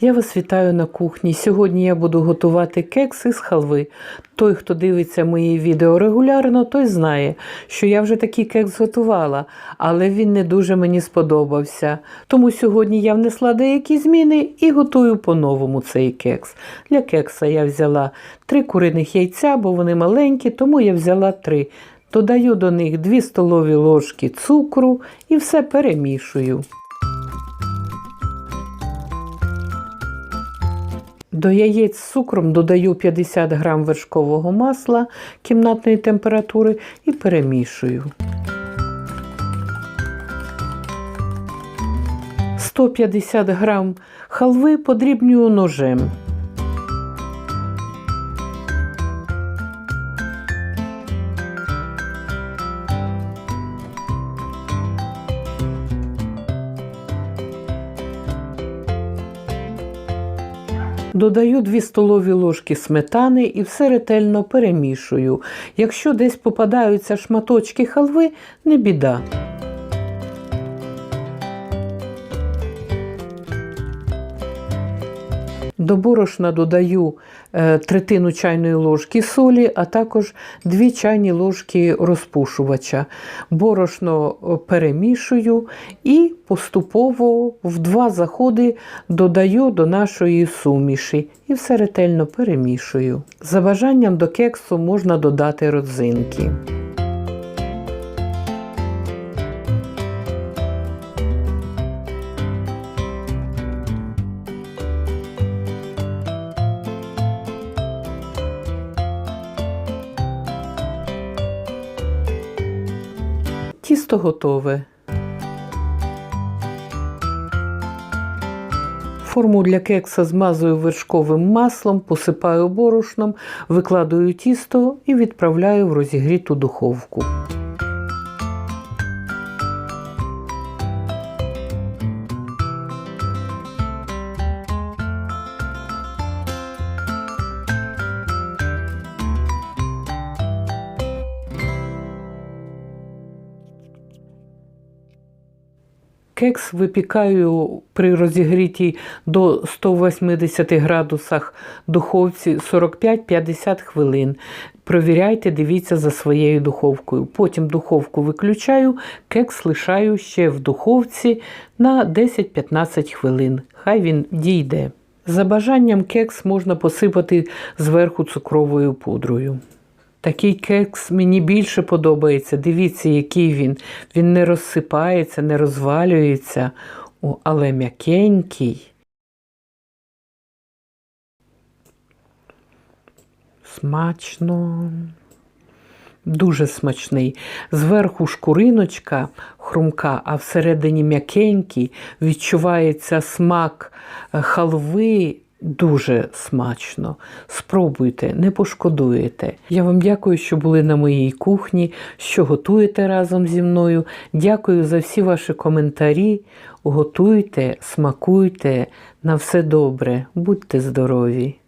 Я вас вітаю на кухні. Сьогодні я буду готувати кекс із халви. Той, хто дивиться мої відео регулярно, той знає, що я вже такий кекс готувала, але він не дуже мені сподобався. Тому сьогодні я внесла деякі зміни і готую по-новому цей кекс. Для кекса я взяла три куриних яйця, бо вони маленькі, тому я взяла три. Додаю до них 2 столові ложки цукру і все перемішую. До яєць з цукром додаю 50 г вершкового масла кімнатної температури і перемішую. 150 грам халви подрібнюю ножем. Додаю 2 столові ложки сметани і все ретельно перемішую. Якщо десь попадаються шматочки халви, не біда. До борошна додаю е, третину чайної ложки солі, а також 2 чайні ложки розпушувача. Борошно е, перемішую і поступово в два заходи додаю до нашої суміші і все ретельно перемішую. За бажанням до кексу можна додати родзинки. Тісто готове. Форму для кекса змазую вершковим маслом, посипаю борошном, викладаю тісто і відправляю в розігріту духовку. Кекс випікаю при розігрітій до 180 градусах духовці 45-50 хвилин. Провіряйте, дивіться за своєю духовкою. Потім духовку виключаю, кекс лишаю ще в духовці на 10-15 хвилин. Хай він дійде. За бажанням кекс можна посипати зверху цукровою пудрою. Такий кекс мені більше подобається. Дивіться, який він. Він не розсипається, не розвалюється, О, але м'якенький. Смачно. Дуже смачний. Зверху шкуриночка хрумка, а всередині м'якенький. Відчувається смак е, халви. Дуже смачно. Спробуйте, не пошкодуєте. Я вам дякую, що були на моїй кухні, що готуєте разом зі мною. Дякую за всі ваші коментарі. Готуйте, смакуйте. На все добре, будьте здорові!